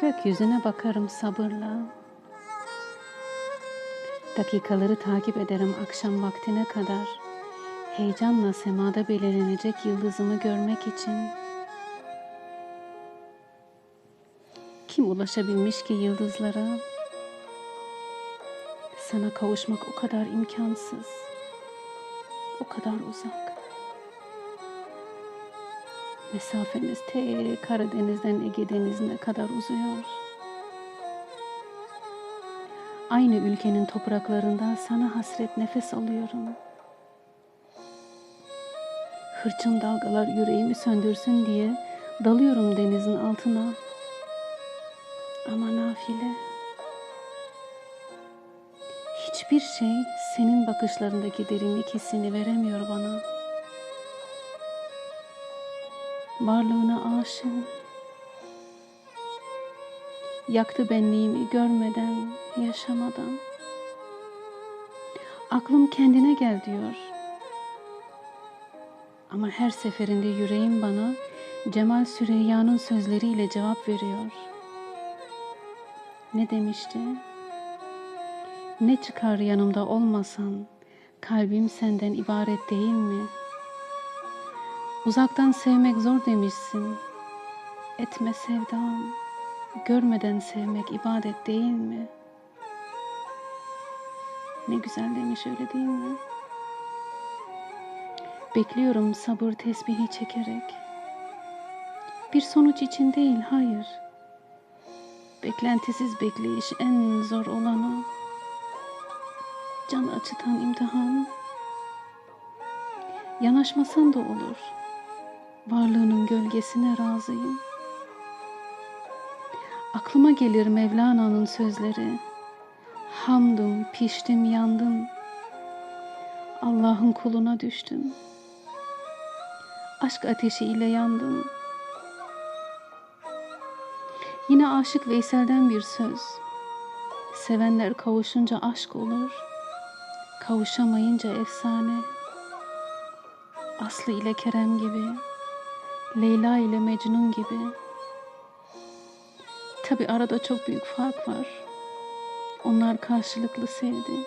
Gökyüzüne bakarım sabırla. Dakikaları takip ederim akşam vaktine kadar. Heyecanla semada belirlenecek yıldızımı görmek için. Kim ulaşabilmiş ki yıldızlara? Sana kavuşmak o kadar imkansız. O kadar uzak. Mesafemiz te Karadeniz'den Ege Denizi'ne kadar uzuyor. Aynı ülkenin topraklarında sana hasret nefes alıyorum. Hırçın dalgalar yüreğimi söndürsün diye dalıyorum denizin altına. Ama nafile. Hiçbir şey senin bakışlarındaki derinlik hissini veremiyor bana. Varlığına aşığım. Yaktı benliğimi görmeden, yaşamadan. Aklım kendine gel diyor. Ama her seferinde yüreğim bana Cemal Süreyya'nın sözleriyle cevap veriyor. Ne demişti? Ne çıkar yanımda olmasan, kalbim senden ibaret değil mi? Uzaktan sevmek zor demişsin. Etme sevdam, görmeden sevmek ibadet değil mi? Ne güzel demiş öyle değil mi? Bekliyorum sabır tesbihi çekerek. Bir sonuç için değil, hayır. Beklentisiz bekleyiş en zor olanı. Can acıtan imtihan. Yanaşmasan da olur. Varlığının gölgesine razıyım. Aklıma gelir Mevlana'nın sözleri. Hamdım, piştim, yandım. Allah'ın kuluna düştüm. Aşk ateşi ile yandım. Yine Aşık Veysel'den bir söz. Sevenler kavuşunca aşk olur. Kavuşamayınca efsane. Aslı ile Kerem gibi. Leyla ile Mecnun gibi. Tabi arada çok büyük fark var. Onlar karşılıklı sevdi.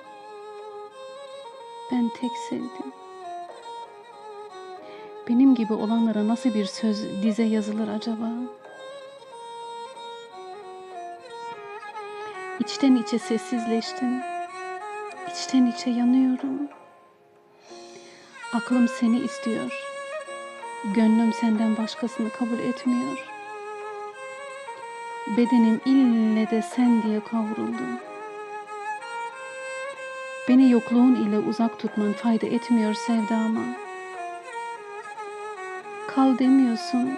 Ben tek sevdim. Benim gibi olanlara nasıl bir söz dize yazılır acaba? İçten içe sessizleştim. İçten içe yanıyorum. Aklım seni istiyor. Gönlüm senden başkasını kabul etmiyor. Bedenim ille de sen diye kavruldu. Beni yokluğun ile uzak tutman fayda etmiyor sevdama. Kal demiyorsun,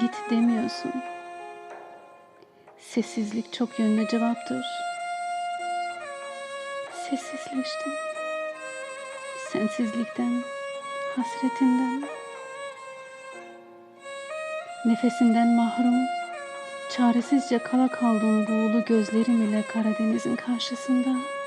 git demiyorsun. Sessizlik çok yönlü cevaptır. Sessizleştim. Sensizlikten, hasretinden, nefesinden mahrum, çaresizce kala kaldım buğulu gözlerim ile Karadeniz'in karşısında.''